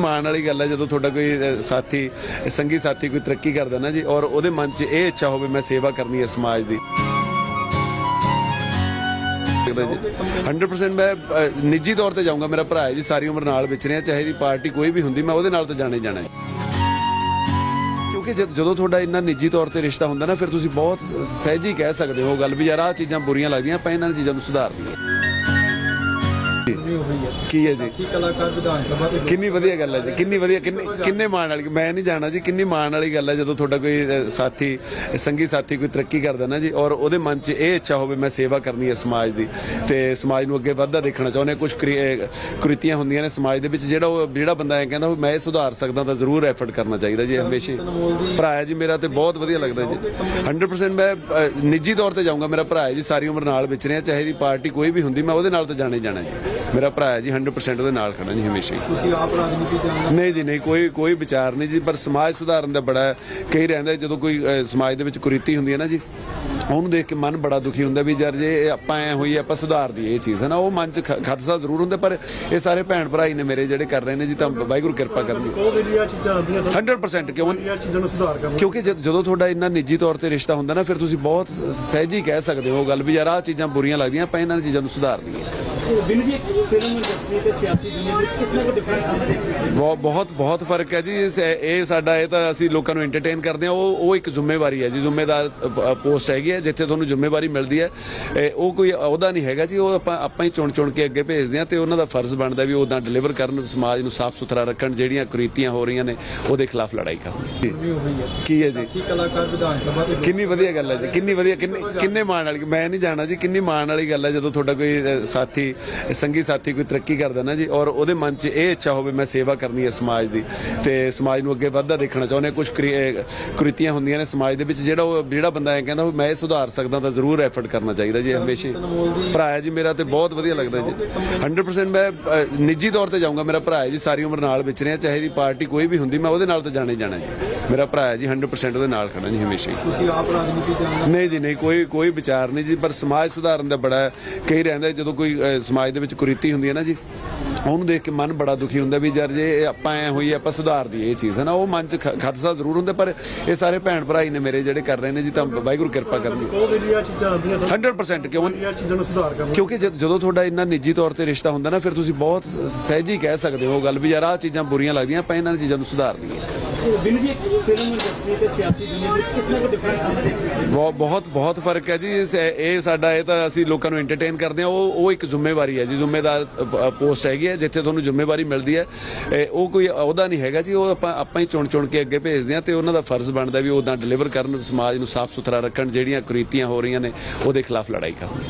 ਮਾਣ ਵਾਲੀ ਗੱਲ ਹੈ ਜਦੋਂ ਤੁਹਾਡਾ ਕੋਈ ਸਾਥੀ ਸੰਗੀ ਸਾਥੀ ਕੋਈ ਤਰੱਕੀ ਕਰਦਾ ਨਾ ਜੀ ਔਰ ਉਹਦੇ ਮਨ 'ਚ ਇਹ ਇੱਛਾ ਹੋਵੇ ਮੈਂ ਸੇਵਾ ਕਰਨੀ ਹੈ ਸਮਾਜ ਦੀ। 100% ਮੈਂ ਅ, ਨਿੱਜੀ ਤੌਰ ਤੇ ਜਾਊਂਗਾ ਮੇਰਾ ਭਰਾ ਹੈ ਜੀ ਸਾਰੀ ਉਮਰ ਨਾਲ ਵਿਚਰਿਆ ਚਾਹੇ ਦੀ ਪਾਰਟੀ ਕੋਈ ਵੀ ਹੁੰਦੀ ਮੈਂ ਉਹਦੇ ਨਾਲ ਤਾਂ ਜਾਣੇ ਜਾਣਾ ਹੈ। ਕਿਉਂਕਿ ਜਦ- ਜਦੋਂ ਤੁਹਾਡਾ ਇੰਨਾ ਨਿੱਜੀ ਤੌਰ ਤੇ ਰਿਸ਼ਤਾ ਹੁੰਦਾ ਨਾ ਫਿਰ ਤੁਸੀਂ ਬਹੁਤ ਸਹਿਜੀ ਕਹਿ ਸਕਦੇ ਹੋ ਗੱਲ ਵੀ ਯਾਰ ਆਹ ਚੀਜ਼ਾਂ ਬੁਰੀਆਂ ਲੱਗਦੀਆਂ ਆਪਾਂ ਇਹਨਾਂ ਚੀਜ਼ਾਂ ਨੂੰ ਸੁਧਾਰ ਦਈਏ ਹੈ। ਕੀ ਹੈ ਜੀ? ਕਲਾਕਾਰ ਵਿਧਾਨ ਸਭਾ ਦੇ ਕਿੰਨੀ ਵਧੀਆ ਗੱਲ ਹੈ ਜੀ। ਕਿੰਨੀ ਵਧੀਆ ਕਿੰਨੇ ਕਿੰਨੇ ਮਾਣ ਵਾਲੀ ਮੈਂ ਨਹੀਂ ਜਾਣਾ ਜੀ ਕਿੰਨੀ ਮਾਣ ਵਾਲੀ ਗੱਲ ਹੈ ਜਦੋਂ ਤੁਹਾਡਾ ਕੋਈ ਸਾਥੀ ਸੰਗੀ ਸਾਥੀ ਕੋਈ ਤਰੱਕੀ ਕਰਦਾ ਨਾ ਜੀ ਔਰ ਉਹਦੇ ਮਨ 'ਚ ਇਹ ਇੱਛਾ ਹੋਵੇ ਮੈਂ ਸੇਵਾ ਕਰਨੀ ਹੈ ਸਮਾਜ ਦੀ। ਤੇ ਸਮਾਜ ਨੂੰ ਅੱਗੇ ਵੱਧਦਾ ਦੇਖਣਾ ਚਾਹੁੰਦੇ ਕੁਝ ਕ੍ਰਿਤੀਆਂ ਹੁੰਦੀਆਂ ਨੇ ਸਮਾਜ ਦੇ ਵਿੱਚ ਜਿਹੜਾ ਉਹ ਜਿਹੜਾ ਬੰਦਾ ਇਹ ਕਹਿੰਦਾ ਮੈਂ ਇਹ ਸੁਧਾਰ ਸਕਦਾ ਤਾਂ ਜ਼ਰੂਰ ਐਫਰਟ ਕਰਨਾ ਚਾਹੀਦਾ ਜੀ ਹਮੇਸ਼ਾ। ਭਰਾ ਹੈ ਜੀ ਮੇਰਾ ਤੇ ਬਹੁਤ ਵਧੀਆ ਲੱਗਦਾ ਜੀ। 100% ਮੈਂ ਨਿੱਜੀ ਤੌਰ ਤੇ ਜਾਊਂਗਾ। ਮੇਰਾ ਭਰਾ ਹੈ ਜੀ ਸਾਰੀ ਉਮਰ ਨਾਲ ਵਿਚਰਿਆ ਚਾਹੇ ਦੀ ਪਾਰਟੀ ਕੋਈ ਵੀ ਹੁੰਦੀ ਮੈਂ ਉਹਦੇ ਨਾਲ ਤਾਂ ਜਾਣਾ ਜਾਣਾ ਜੀ। ਮੇਰਾ ਭਰਾ ਹੈ ਜੀ 100% ਉਹਦੇ ਨਾਲ ਖੜਾ ਜੀ ਹਮੇਸ਼ਾ ਹੀ। ਤੁਸੀਂ ਆਪ ਰਾਜਨੀਤੀ ਜਾਣਦੇ ਨਹੀਂ ਜੀ ਨਹੀਂ ਕੋਈ ਕੋਈ ਵਿਚਾਰ ਨਹੀਂ ਜੀ ਪਰ ਸਮਾਜ ਸੁਧਾਰਨ ਦਾ ਬੜਾ ਕਈ ਰਹਿੰਦਾ ਜਦੋਂ ਕੋਈ ਸਮਾਜ ਦੇ ਵਿੱਚ ਕੁਰੀਤੀ ਹੁੰਦੀ ਹੈ ਨਾ ਜੀ ਉਹਨੂੰ ਦੇਖ ਕੇ ਮਨ ਬੜਾ ਦੁਖੀ ਹੁੰਦਾ ਵੀ ਜਰ ਜੇ ਆਪਾਂ ਐ ਹੋਈ ਆਪਾਂ ਸੁਧਾਰ ਦਈਏ ਇਹ ਚੀਜ਼ ਹੈ ਨਾ ਉਹ ਮਨ ਚ ਖਦਸ਼ਾ ਜ਼ਰੂਰ ਹੁੰਦਾ ਪਰ ਇਹ ਸਾਰੇ ਭੈਣ ਭਰਾ ਹੀ ਨੇ ਮੇਰੇ ਜਿਹੜੇ ਕਰ ਰਹੇ ਨੇ ਜੀ ਤਾਂ ਵਾਹਿਗੁਰੂ ਕਿਰਪਾ ਕਰਨ ਜੀ। ਉਹ ਵੀ ਆ ਚੀਜ਼ਾਂ ਆਉਂਦੀਆਂ 100% ਕਿਉਂ? ਇਹ ਚੀਜ਼ਾਂ ਨੂੰ ਸੁਧਾਰ ਕਰਨਾ। ਕਿਉਂਕਿ ਜਦ- ਤੁਹਾਡਾ ਇੰਨਾ ਨਿੱਜੀ ਤੌਰ ਤੇ ਰਿਸ਼ਤਾ ਹੁੰਦਾ ਨਾ ਫਿਰ ਤੁਸੀਂ ਬਹੁਤ ਸਹਿਜੀ ਕਹਿ ਸਕਦੇ ਹੋ ਗੱਲ ਵੀ ਯਾਰ ਆਹ ਚੀਜ਼ਾਂ ਬੁਰੀਆਂ ਲੱਗਦੀਆਂ ਆਪਾਂ ਇਹਨਾਂ ਚੀਜ਼ਾਂ ਨੂੰ ਸੁਧਾਰ ਦਈਏ। ਬਿਨ ਜੀ ਫਿਲਮ ਇੰਡਸਟਰੀ ਤੇ ਸਿਆਸੀ ਦੁਨੀਆ ਵਿੱਚ ਕਿਸ ਤਰ੍ਹਾਂ ਦਾ ਡਿਫਰੈਂਸ ਸਮਝਦੇ ਹੋ? ਤੁਸੀਂ ਬਹੁਤ ਬਹੁਤ ਬਹੁਤ ਫ਼ਰਕ ਹੈ ਜੀ। ਇਹ ਸਾਡਾ ਇਹ ਤਾਂ ਅਸੀਂ ਲੋਕਾਂ ਨੂੰ ਐਂਟਰਟੇਨ ਕਰਦੇ ਹਾਂ। ਉਹ ਉਹ ਇੱਕ ਜ਼ਿੰਮੇਵਾਰੀ ਹੈ ਜੀ। ਜ਼ਿੰਮੇਦਾਰ ਪੋਸਟ ਹੈਗੀ ਹੈ ਜਿੱਥੇ ਤੁਹਾਨੂੰ ਜ਼ਿੰਮੇਵਾਰੀ ਮਿਲਦੀ ਹੈ। ਉਹ ਕੋਈ ਅਹੁਦਾ ਨਹੀਂ ਹੈਗਾ ਜੀ। ਉਹ ਆਪਾਂ ਆਪਾਂ ਹੀ ਚੁਣ ਚੁਣ ਕੇ ਅੱਗੇ ਭੇਜਦੇ ਹਾਂ ਤੇ ਉਹਨਾਂ ਦਾ ਫਰਜ਼ ਬਣਦਾ ਵੀ ਉਹ ਉਦਾਂ ਡਿਲੀਵਰ ਕਰਨ ਸਮਾਜ ਨੂੰ ਸਾਫ਼ ਸੁਥਰਾ ਰੱਖਣ ਜਿਹੜੀਆਂ ਕੁਰੀਤੀਆਂ ਹੋ ਰਹੀਆਂ ਨੇ ਉਹਦੇ ਖਿਲਾਫ ਲੜਾਈ ਕਰਨ। ਕੀ ਹੈ ਜੀ? ਕੀ ਕਲਾਕਾਰ ਵਿਧਾਨ ਸਭਾ ਦੇ ਕਿੰਨੀ ਵਧੀਆ ਗੱਲ ਹੈ ਜੀ। ਕਿੰਨੀ ਵਧੀਆ ਕਿੰਨੇ ਮਾਣ ਵਾਲੀ ਮੈਂ ਨਹੀਂ ਜਾਣਾ ਜੀ ਕਿੰਨੀ ਮਾਣ ਵਾਲੀ ਗੱਲ ਹੈ ਜਦੋਂ ਤੁਹਾਡਾ ਕੋਈ ਸਾਥੀ ਸੰਗੀ ਸਾਥੀ ਕੋਈ ਤਰੱਕੀ ਕਰਦਾ ਨਾ ਜੀ ਔਰ ਉਹਦੇ ਮਨ 'ਚ ਇਹ ਇੱਛਾ ਹੋਵੇ ਮੈਂ ਸੇਵਾ ਕਰਨੀ ਹੈ ਸਮਾਜ ਦੀ ਤੇ ਸਮਾਜ ਨੂੰ ਅੱਗੇ ਵੱਧਦਾ ਦੇਖਣਾ ਚਾਹੁੰਦੇ ਕੁਝ ਕ੍ਰਿਤੀਆਂ ਹੁੰਦੀਆਂ ਨੇ ਸਮਾਜ ਦੇ ਵਿੱਚ ਜਿਹੜਾ ਉਹ ਜਿਹੜਾ ਬੰਦਾ ਇਹ ਕਹਿੰਦਾ ਮੈਂ ਇਹ ਸੁਧਾਰ ਸਕਦਾ ਤਾਂ ਜ਼ਰੂਰ ਐਫਰਟ ਕਰਨਾ ਚਾਹੀਦਾ ਜੀ ਹਮੇਸ਼ਾ। ਭਰਾ ਹੈ ਜੀ ਮੇਰਾ ਤੇ ਬਹੁਤ ਵਧੀਆ ਲੱਗਦਾ ਜੀ। 100% ਮੈਂ ਨਿੱਜੀ ਤੌਰ ਤੇ ਜਾਊਂਗਾ। ਮੇਰਾ ਭਰਾ ਹੈ ਜੀ ਸਾਰੀ ਉਮਰ ਨਾਲ ਵਿਚਰਿਆ ਚਾਹੇ ਦੀ ਪਾਰਟੀ ਕੋਈ ਵੀ ਹੁੰਦੀ ਮੈਂ ਉਹਦੇ ਨਾਲ ਤਾਂ ਜਾਣਾ ਹੀ ਜਾਣਾ ਜੀ। ਮੇਰਾ ਭਰਾ ਹੈ ਜੀ 100% ਉਹਦੇ ਨਾਲ ਖੜਾ ਜੀ ਹਮੇਸ਼ਾ ਹੀ। ਤੁਸੀਂ ਆਪ ਰਾਜਨੀਤੀ ਜਾਣਦੇ ਨਹੀਂ ਜੀ ਨਹੀਂ ਕੋਈ ਕੋਈ ਵਿਚਾਰ ਨਹੀਂ ਜੀ ਪਰ ਸਮਾਜ ਸੁਧਾਰਨ ਦਾ ਬੜਾ ਕਈ ਰਹਿੰਦਾ ਜਦੋਂ ਕੋਈ ਸਮਾਜ ਦੇ ਵਿੱਚ ਕੁਰੀਤੀ ਹੁੰਦੀ ਹੈ ਨਾ ਜੀ ਉਹਨੂੰ ਦੇਖ ਕੇ ਮਨ ਬੜਾ ਦੁਖੀ ਹੁੰਦਾ ਵੀ ਜਰ ਜੇ ਆਪਾਂ ਐ ਹੋਈ ਆਪਾਂ ਸੁਧਾਰ ਦਈਏ ਇਹ ਚੀਜ਼ ਹੈ ਨਾ? ਉਹ ਮਨ ਚ ਖ- ਖਦਸ਼ਾ ਜ਼ਰੂਰ ਹੁੰਦਾ ਪਰ ਇਹ ਸਾਰੇ ਭੈਣ ਭਰਾ ਹੀ ਨੇ ਮੇਰੇ ਜਿਹੜੇ ਕਰ ਰਹੇ ਨੇ ਜੀ ਤਾਂ ਵਾਹਿਗੁਰੂ ਕਿਰਪਾ ਕਰਨ ਜੀ। ਉਹ ਵੀ ਆ ਚੀਜ਼ਾਂ ਆਉਂਦੀਆਂ 100% ਕਿਉਂ ਇਹ ਚੀਜ਼ਾਂ ਨੂੰ ਸੁਧਾਰ ਕਰਨਾ। ਕਿਉਂਕਿ ਜਦ- ਜਦੋਂ ਤੁਹਾਡਾ ਇੰਨਾ ਨਿੱਜੀ ਤੌਰ ਤੇ ਰਿਸ਼ਤਾ ਹੁੰਦਾ ਨਾ ਫਿਰ ਤੁਸੀਂ ਬਹੁਤ ਸਹਿਜੀ ਕਹਿ ਸਕਦੇ ਹੋ ਗੱਲ ਵੀ ਯਾਰ ਆਹ ਚੀਜ਼ਾਂ ਬੁਰੀਆਂ ਲੱਗਦੀਆਂ ਆਪਾਂ ਇਹਨਾਂ ਚੀਜ਼ਾਂ ਨੂੰ ਸੁਧਾਰ ਦਈਏ। ਬਿਨ ਜੀ ਫਿਲਮ ਇੰਡਸਟਰੀ ਤੇ ਸਿਆਸੀ ਦੁਨੀਆ ਵਿੱਚ ਕਿਸ ਤਰ੍ਹਾਂ ਦਾ ਡਿਫਰੈਂਸ ਸਮਝਦੇ ਬਹੁਤ ਬਹੁਤ ਬਹੁਤ ਫ਼ਰਕ ਹੈ ਜੀ। ਇਹ ਸਾਡਾ, ਇਹ ਤਾਂ ਅਸੀਂ ਲੋਕਾਂ ਨੂੰ ਐਂਟਰਟੇਨ ਕਰਦੇ ਹਾਂ। ਉਹ ਉਹ ਇੱਕ ਜ਼ਿੰਮੇਵਾਰੀ ਹੈ ਜੀ। ਜ਼ਿੰਮੇਦਾਰ ਪੋਸਟ ਹੈਗੀ ਹੈ, ਜਿੱਥੇ ਤੁਹਾਨੂੰ ਜ਼ਿੰਮੇਵਾਰੀ ਮਿਲਦੀ ਹੈ। ਉਹ ਕੋਈ ਅਹੁਦਾ ਨਹੀਂ ਹੈਗਾ ਜੀ। ਉਹ ਆਪਾਂ ਆਪਾਂ ਹੀ ਚੁਣ ਚੁਣ ਕੇ ਅੱਗੇ ਭੇਜਦੇ ਹਾਂ ਤੇ ਉਹਨਾਂ ਦਾ ਫਰਜ਼ ਬਣਦਾ ਵੀ ਉਹ ਉਦਾਂ ਡਿਲੀਵਰ ਕਰਨ, ਸਮਾਜ ਨੂੰ ਸਾਫ਼ ਸੁਥਰਾ ਰੱਖਣ, ਜਿਹੜੀਆਂ ਕੁਰੀਤੀਆਂ ਹੋ ਰਹੀਆਂ ਨੇ, ਉਹਦੇ ਖਿਲਾਫ ਲੜਾਈ ਕਰਨ।